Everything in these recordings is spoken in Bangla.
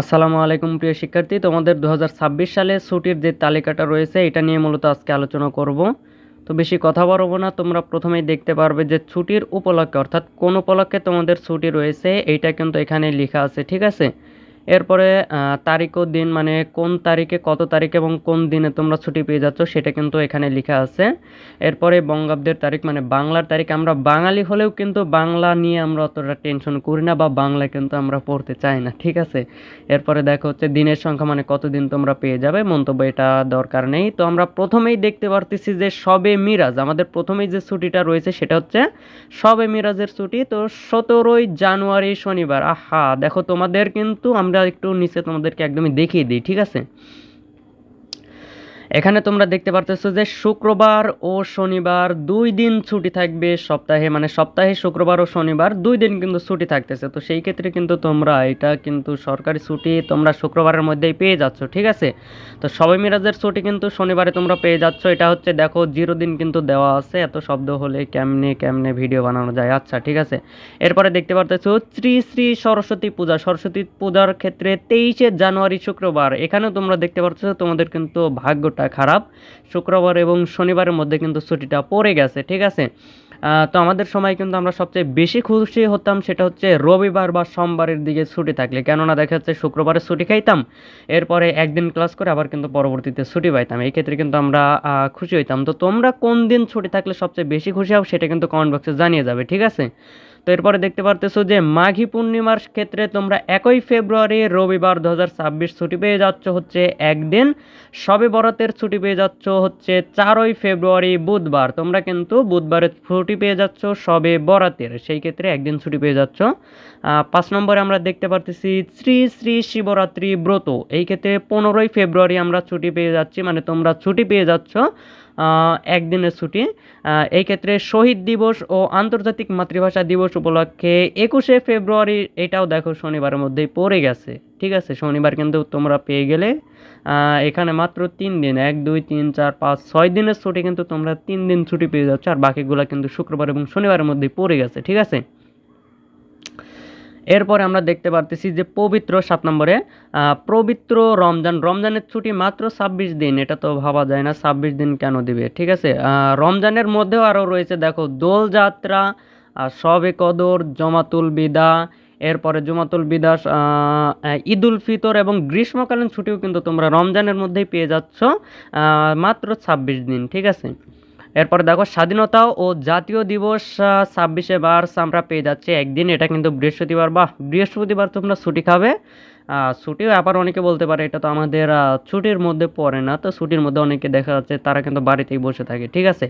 আসসালামু আলাইকুম প্রিয় শিক্ষার্থী। তোমাদের দু হাজার ছাব্বিশ সালে ছুটির যে তালিকাটা রয়েছে, এটা নিয়ে মূলত আজকে আলোচনা করব। তো বেশি কথা বাড়বো না, তোমরা প্রথমেই দেখতে পারবে যে ছুটির উপলক্ষে, অর্থাৎ কোন উপলক্ষে তোমাদের ছুটি রয়েছে, এইটা কিন্তু এখানে লেখা আছে, ঠিক আছে? এরপরে তারিখ ও দিন মানে কোন তারিখে কত তারিখে এবং কোন দিনে তোমরা ছুটি পেয়ে যাচ্ছ সেটা কিন্তু এখানে লেখা আছে। এরপরে বঙ্গাব্দের তারিখ মানে বাংলার তারিখ, আমরা বাঙালি হলেও কিন্তু বাংলা নিয়ে আমরা অতটা টেনশন করি না বা বাংলা কিন্তু আমরা পড়তে চাই না, ঠিক আছে? এরপরে দেখো হচ্ছে দিনের সংখ্যা মানে কতদিন তোমরা পেয়ে যাবে, মন্তব্য এটা দরকার নেই। তো আমরা প্রথমেই দেখতে পারতেছি যে সবে মিরাজ, আমাদের প্রথমেই যে ছুটিটা রয়েছে সেটা হচ্ছে সবে মিরাজের ছুটি। তো সতেরোই জানুয়ারি শনিবার, আহা, দেখো তোমাদের কিন্তু আমরা একটু নিচে তোমাদেরকে একদমই দেখিয়ে দিই ঠিক আছে? এখানে তোমরা দেখতে পারতেছো যে শুক্রবার ও শনিবার দুই দিন ছুটি থাকবে সপ্তাহে মানে সপ্তাহে শুক্রবার ও শনিবার দুই দিন কিন্তু ছুটি থাকতেছে। তো সেই ক্ষেত্রে কিন্তু তোমরা এটা কিন্তু সরকারি ছুটি তোমরা শুক্রবারের মধ্যেই পেয়ে যাচ্ছ, ঠিক আছে? তো সবাই মিরাজের ছুটি কিন্তু শনিবারে তোমরা পেয়ে যাচ্ছ, এটা হচ্ছে দেখো জিরো দিন কিন্তু দেওয়া আছে, এত শব্দ হলে কেমনে কেমনে ভিডিও বানানো যায় আচ্ছা ঠিক আছে? এরপরে দেখতে পারতেছো শ্রী শ্রী সরস্বতী পূজা, সরস্বতী পূজার ক্ষেত্রে তেইশে জানুয়ারি শুক্রবার, এখানেও তোমরা দেখতে পারতেছো তোমাদের কিন্তু ভাগ্যটা খারাপ। শুক্রবার এবং শনিবারের মধ্যে কিন্তু ছুটিটা পড়ে গেছে, ঠিক আছে? তো আমাদের সময় কিন্তু আমরা সবচেয়ে বেশি খুশি হতাম সেটা হচ্ছে রবিবার বা সোমবারের দিকে ছুটি থাকলে। কেননা দেখা যাচ্ছে শুক্রবারে ছুটি খাইতাম, এরপরে একদিন ক্লাস করে আবার কিন্তু পরবর্তীতে ছুটি পাইতাম। এই ক্ষেত্রে কিন্তু আমরা খুশি হইতাম। তো তোমরা কোন দিন ছুটি থাকলে সবচেয়ে বেশি খুশি হও সেটা কিন্তু কমেন্ট বক্সে জানিয়ে যাবে, ঠিক আছে? তো এরপরে দেখতে পারতেছো যে মাঘী পূর্ণিমার ক্ষেত্রে তোমরা একই ফেব্রুয়ারি, রবিবার দু হাজার ছাব্বিশ ছুটি পেয়ে যাচ্ছ হচ্ছে একদিন। সবে বরাতের ছুটি পেয়ে যাচ্ছ হচ্ছে চারই ফেব্রুয়ারি, বুধবার। তোমরা কিন্তু বুধবারের ছুটি পেয়ে যাচ্ছ সবে বরাতের। সেই ক্ষেত্রে একদিন ছুটি পেয়ে যাচ্ছ। পাঁচ নম্বরে আমরা দেখতে পারতেছি শ্রী শ্রী শিবরাত্রি ব্রত। এই ক্ষেত্রে পনেরোই ফেব্রুয়ারি আমরা ছুটি পেয়ে যাচ্ছি মানে তোমরা ছুটি পেয়ে যাচ্ছ। একদিনের ছুটি। এই ক্ষেত্রে শহীদ দিবস ও আন্তর্জাতিক মাতৃভাষা দিবস উপলক্ষে একুশে ফেব্রুয়ারি এটাও দেখো শনিবারের মধ্যেই পড়ে গেছে। ঠিক আছে? শনিবার কিন্তু তোমরা পেয়ে গেলে এখানে মাত্র তিন দিন, এক, দুই, তিন, চার, পাঁচ, ছয় দিনের ছুটি কিন্তু তোমরা তিন দিন ছুটি পেয়ে যাচ্ছ। আর বাকিগুলো কিন্তু শুক্রবার এবং শনিবারের মধ্যেই পড়ে গেছে। ঠিক আছে? এরপরে আমরা দেখতে পারতেছি যে পবিত্র সাত নম্বরে পবিত্র রমজান। রমজানের ছুটি মাত্র ছাব্বিশ দিন এটা তো ভাবা যায় না ছাব্বিশ দিন কেন দিবে ঠিক আছে? রমজানের মধ্যেও আরও রয়েছে দেখো দোলযাত্রা শবে কদর জমাতুল বিদা এরপরে জমাতুল বিদা আহ, আহ, ঈদুল ফিতর এবং গ্রীষ্মকালীন ছুটিও কিন্তু তোমরা রমজানের মধ্যেই পেয়ে যাচ্ছ মাত্র ছাব্বিশ দিন ঠিক আছে? এরপরে দেখো, স্বাধীনতা ও জাতীয় দিবস ছাব্বিশে মার্চ আমরা পেয়ে যাচ্ছি একদিন। এটা কিন্তু বৃহস্পতিবার। বা বৃহস্পতিবার তোমরা ছুটি খাবে। ছুটিও আবার অনেকে বলতে পারে, এটা তো আমাদের ছুটির মধ্যে পড়ে না। তো ছুটির মধ্যে অনেকে দেখা যাচ্ছে তারা কিন্তু বাড়িতেই বসে থাকে, ঠিক আছে?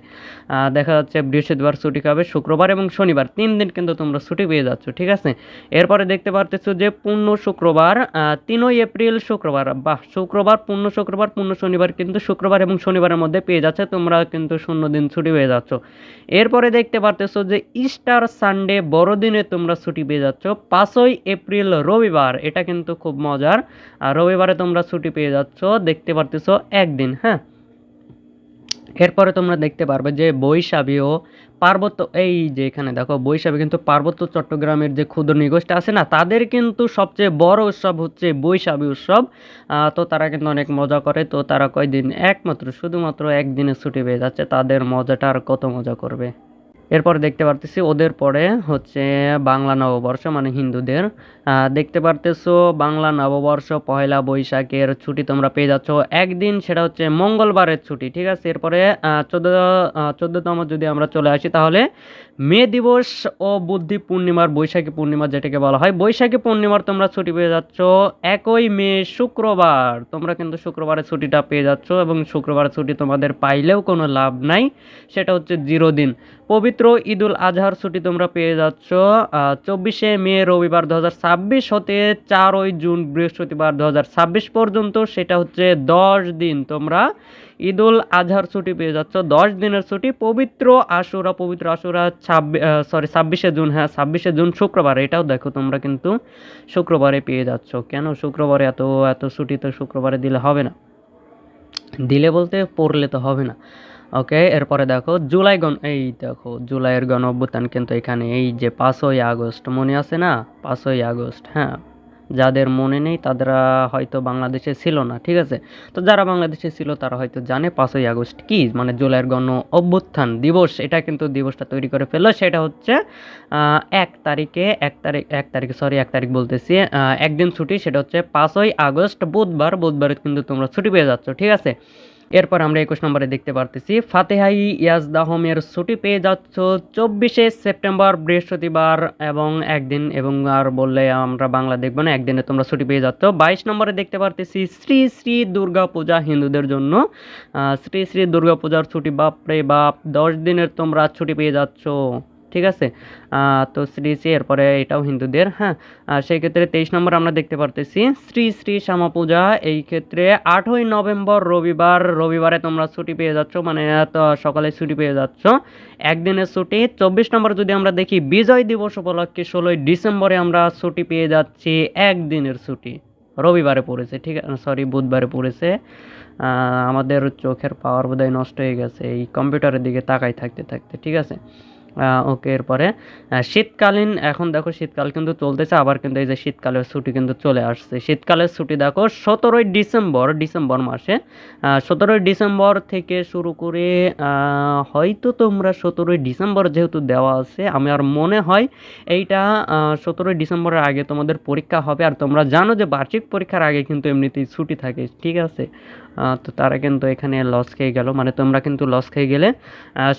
দেখা যাচ্ছে বৃহস্পতিবার ছুটি খাবে শুক্রবার এবং শনিবার, তিন দিন কিন্তু তোমরা ছুটি পেয়ে যাচ্ছ, ঠিক আছে? এরপরে দেখতে পারতেছো যে পূর্ণ শুক্রবার তিনই এপ্রিল শুক্রবার, বাহ! শুক্রবার, পূর্ণ শুক্রবার, পূর্ণ শনিবার কিন্তু শুক্রবার এবং শনিবারের মধ্যে পেয়ে যাচ্ছে, তোমরা কিন্তু শূন্য দিন ছুটি পেয়ে যাচ্ছ। এরপরে দেখতে পারতেছো যে ইস্টার সানডে বড়দিনে তোমরা ছুটি পেয়ে যাচ্ছ, পাঁচই এপ্রিল রবিবার, এটা কিন্তু খুব মজার। আর রবিবারে তোমরা ছুটি পেয়ে যাচ্ছ, দেখতে পারতেছো একদিন হ্যাঁ? এরপরে তোমরা দেখতে পারবে যে বৈশাখী ও পার্বত্য, এই যে এখানে দেখো, বৈশাখী কিন্তু পার্বত্য চট্টগ্রামের যে ক্ষুদ্র নিগোষ্ঠী আছে না, তাদের কিন্তু সবচেয়ে বড় উৎসব হচ্ছে বৈশাখী উৎসব। তো তারা কিন্তু অনেক মজা করে, তো তারা কয়দিন একমাত্র, শুধুমাত্র একদিনের ছুটি পেয়ে যাচ্ছে, তাদের মজাটা আর কত মজা করবে? এরপর দেখতে পারতেছি ওদের পরে হচ্ছে বাংলা নববর্ষ মানে হিন্দুদের। দেখতে পারতেছো বাংলা নববর্ষ পয়লা বৈশাখের ছুটি তোমরা পেয়ে যাচ্ছ। একদিন সেটা হচ্ছে মঙ্গলবারের ছুটি, ঠিক আছে? এরপরে চোদ্দ চোদ্দতম যদি আমরা চলে আসি তাহলে মে দিবস ও বুদ্ধি পূর্ণিমার বৈশাখী পূর্ণিমা যেটাকে বলা হয়, বৈশাখী পূর্ণিমার তোমরা ছুটি পেয়ে যাচ্ছ একই মে শুক্রবার। তোমরা কিন্তু শুক্রবারের ছুটিটা পেয়ে যাচ্ছ এবং শুক্রবারের ছুটি তোমাদের পাইলেও কোনো লাভ নাই, সেটা হচ্ছে জিরো দিন। পবিত্র ঈদুল আজহার ছুটি তোমরা পেয়ে যাচ্ছ। চব্বিশে মে রবিবার দু হতে চারই জুন বৃহস্পতিবার দু পর্যন্ত, সেটা হচ্ছে দশ দিন। তোমরা ঈদুল আজহার ছুটি পেয়ে যাচ্ছ। দশ দিনের ছুটি, পবিত্র আশুরা পবিত্র আশুরা ছাব্বিশ সরি ছাব্বিশে জুন হ্যাঁ ছাব্বিশে জুন শুক্রবার, এটাও দেখো তোমরা কিন্তু শুক্রবারে পেয়ে যাচ্ছ। কেন শুক্রবারে এত এত ছুটি তো শুক্রবারে দিলে হবে না। দিলে বলতে পড়লে তো হবে না। ওকে এরপরে দেখো, জুলাই গণ, এই দেখো, জুলাইয়ের গণ অভ্যুত্থান কিন্তু এখানে, এই যে পাঁচই আগস্ট মনে আছে না? পাঁচই আগস্ট হ্যাঁ। যাদের মনে নেই তারা হয়তো বাংলাদেশে ছিল না, ঠিক আছে? তো যারা বাংলাদেশে ছিল, তারা হয়তো জানে পাঁচই আগস্ট কি মানে জুলাইয়ের গণ অভ্যুত্থান দিবস। এটা কিন্তু দিবসটা তৈরি করে ফেলল, সেটা হচ্ছে এক তারিখে, এক তারিখ, এক তারিখে সরি এক তারিখ বলতেছি একদিন ছুটি, সেটা হচ্ছে পাঁচই আগস্ট, বুধবার। বুধবারে কিন্তু তোমরা ছুটি পেয়ে যাচ্ছ, ঠিক আছে? এরপর আমরা একুশ নম্বরে দেখতে পারতেছি, ফাতেহাই ইয়াজদাহমের ছুটি পেয়ে যাচ্ছ চব্বিশে সেপ্টেম্বর, বৃহস্পতিবার এবং একদিন, এবং আর বললে আমরা বাংলা দেখব না, একদিনে তোমরা ছুটি পেয়ে যাচ্ছ। বাইশ নম্বরে দেখতে পারতেছি, শ্রী শ্রী দুর্গা পূজা হিন্দুদের জন্য। শ্রী শ্রী দুর্গা পূজার ছুটি, বাপরে বাপ, দশ দিনের তোমরা ছুটি পেয়ে যাচ্ছ। ঠিক আছে? তো শ্রী শ্রী, এরপরে এটাও হিন্দুদের হ্যাঁ? সেই ক্ষেত্রে তেইশ নম্বর আমরা দেখতে পারতেছি, শ্রী শ্রী শ্যামা পূজা, এই ক্ষেত্রে আটই নভেম্বর রবিবার, রবিবারে তোমরা ছুটি পেয়ে যাচ্ছ মানে সকালে ছুটি পেয়ে যাচ্ছ। একদিনের ছুটি, চব্বিশ নম্বর যদি আমরা দেখি, বিজয় দিবস উপলক্ষে ষোলোই ডিসেম্বরে আমরা ছুটি পেয়ে যাচ্ছি, একদিনের ছুটি। রবিবারে পড়েছে, ঠিক আছে সরি, বুধবারে পড়েছে। আমাদের চোখের পাওয়ার বোধহয় নষ্ট হয়ে গেছে, এই কম্পিউটারের দিকে তাকাই থাকতে থাকতে, ঠিক আছে? ওকে এরপরে শীতকালীন এখন দেখো শীতকাল কিন্তু চলতেছে আবার কিন্তু এই যে শীতকালের ছুটি কিন্তু চলে আসছে। শীতকালের ছুটি দেখো সতেরোই ডিসেম্বর ডিসেম্বর মাসে। সতেরোই ডিসেম্বর থেকে শুরু করে হয়তো তোমরা সতেরোই ডিসেম্বর যেহেতু দেওয়া আছে আমার মনে হয় এইটা সতেরোই ডিসেম্বরের আগে তোমাদের পরীক্ষা হবে আর তোমরা জানো যে বার্ষিক পরীক্ষার আগে কিন্তু এমনিতেই ছুটি থাকে ঠিক আছে? তো তারা কিন্তু এখানে লস খেয়ে গেল মানে তোমরা কিন্তু লস খেয়ে গেলে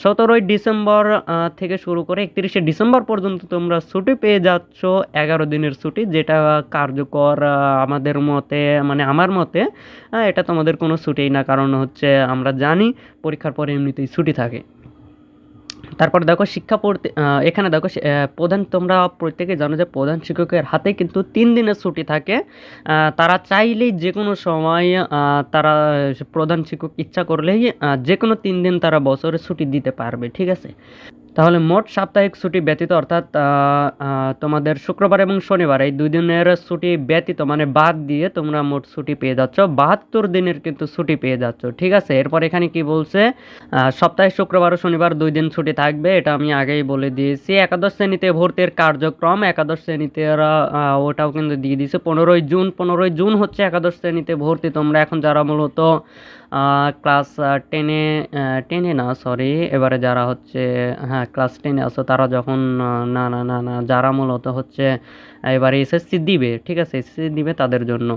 সতেরোই ডিসেম্বর আহ, থেকে শুরু করে একত্রিশে ডিসেম্বর পর্যন্ত তোমরা ছুটি পেয়ে যাচ্ছ। এগারো দিনের ছুটি, যেটা কার্যকর আমাদের মতে মানে আমার মতে এটা তোমাদের কোনো ছুটিই না, কারণ হচ্ছে আমরা জানি পরীক্ষার পরে এমনিতেই ছুটি থাকে। তারপর দেখো শিক্ষা পড়তে এখানে দেখো প্রধান তোমরা প্রত্যেকে জানো যে প্রধান শিক্ষকের হাতে কিন্তু তিন দিনের ছুটি থাকে। তারা চাইলেই যে কোনো সময় তারা প্রধান শিক্ষক ইচ্ছা করলেই যে কোনো তিন দিন তারা বছরে ছুটি দিতে পারবে, ঠিক আছে? তাহলে মোট সাপ্তাহিক ছুটি ব্যতীত অর্থাৎ তোমাদের শুক্রবার এবং শনিবার এই দুই দিনের ছুটি ব্যতীত মানে বাদ দিয়ে তোমরা মোট ছুটি পেয়ে যাচ্ছ। বাহাত্তর দিনের কিন্তু ছুটি পেয়ে যাচ্ছ, ঠিক আছে? এরপর এখানে কি বলছে? সপ্তাহে শুক্রবার ও শনিবার দুই দিন ছুটি থাকবে, এটা আমি আগেই বলে দিয়েছি। একাদশ শ্রেণীতে ভর্তির কার্যক্রম, একাদশ শ্রেণীতে ওটাও কিন্তু দিয়ে দিয়েছে। পনেরোই জুন পনেরোই জুন হচ্ছে একাদশ শ্রেণীতে ভর্তি। তোমরা এখন যারা মূলত ক্লাস টেনে টেনে না সরি এবারে যারা হচ্ছে হ্যাঁ ক্লাস টেনে আসো তারা যখন না না না না, যারা মূলত হচ্ছে, এবারে এসএসসি দিবে, ঠিক আছে? এসএসসি দিবে তাদের জন্য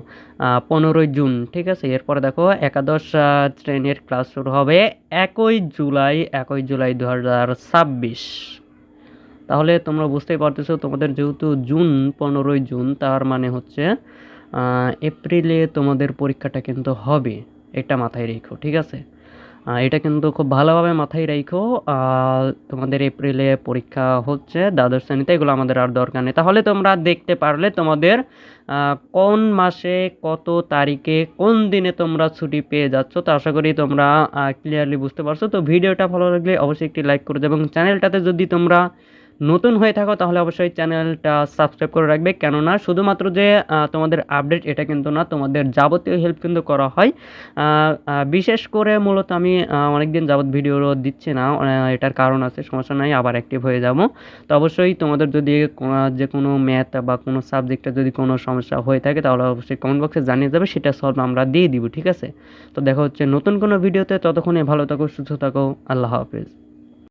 পনেরোই জুন, ঠিক আছে? এরপরে দেখো, একাদশ শ্রেণির ক্লাস শুরু হবে একই জুলাই একই জুলাই দু হাজার ছাব্বিশ। তাহলে তোমরা বুঝতেই পারতেছো, তোমাদের যেহেতু জুন, পনেরোই জুন, তার মানে হচ্ছে এপ্রিলে তোমাদের পরীক্ষাটা কিন্তু হবে, এটা মাথায় রেখো, ঠিক আছে? এটা কিন্তু খুব ভালোভাবে মাথায় রেখো। তোমাদের এপ্রিলে পরীক্ষা হচ্ছে, দ্বাদশ শ্রেণীতে, এগুলো আমাদের আর দরকার নেই। তাহলে তোমরা দেখতে পারলে তোমাদের কোন মাসে কত তারিখে কোন দিনে তোমরা ছুটি পেয়ে যাচ্ছ, তো আশা করি তোমরা ক্লিয়ারলি বুঝতে পারছ। তো ভিডিওটা ভালো লাগলে অবশ্যই একটি লাইক করে দেবে এবং চ্যানেলটাতে যদি তোমরা নতুন হয়ে থাকো, তাহলে অবশ্যই চ্যানেলটা সাবস্ক্রাইব করে রাখবে। কেননা, শুধুমাত্র যে তোমাদের আপডেট, এটা কিন্তু না, তোমাদের যাবতীয় হেল্প কিন্তু করা হয়। বিশেষ করে মূলত আমি অনেক দিন যাবত ভিডিও দিচ্ছি না এটার কারণ আছে, সমস্যা নাই, আবার অ্যাক্টিভ হয়ে যাব। তো অবশ্যই তোমাদের যদি যে কোনো ম্যাথ বা কোনো সাবজেক্টে যদি কোনো সমস্যা হয়ে থাকে, তাহলে অবশ্যই কমেন্ট বক্সে জানিয়ে যাবে সেটা সলভ আমরা দিয়ে দিব, ঠিক আছে? তো দেখা হচ্ছে নতুন কোনো ভিডিওতে, ততক্ষণে ভালো থাকো, সুস্থ থাকো, আল্লাহ হাফেজ।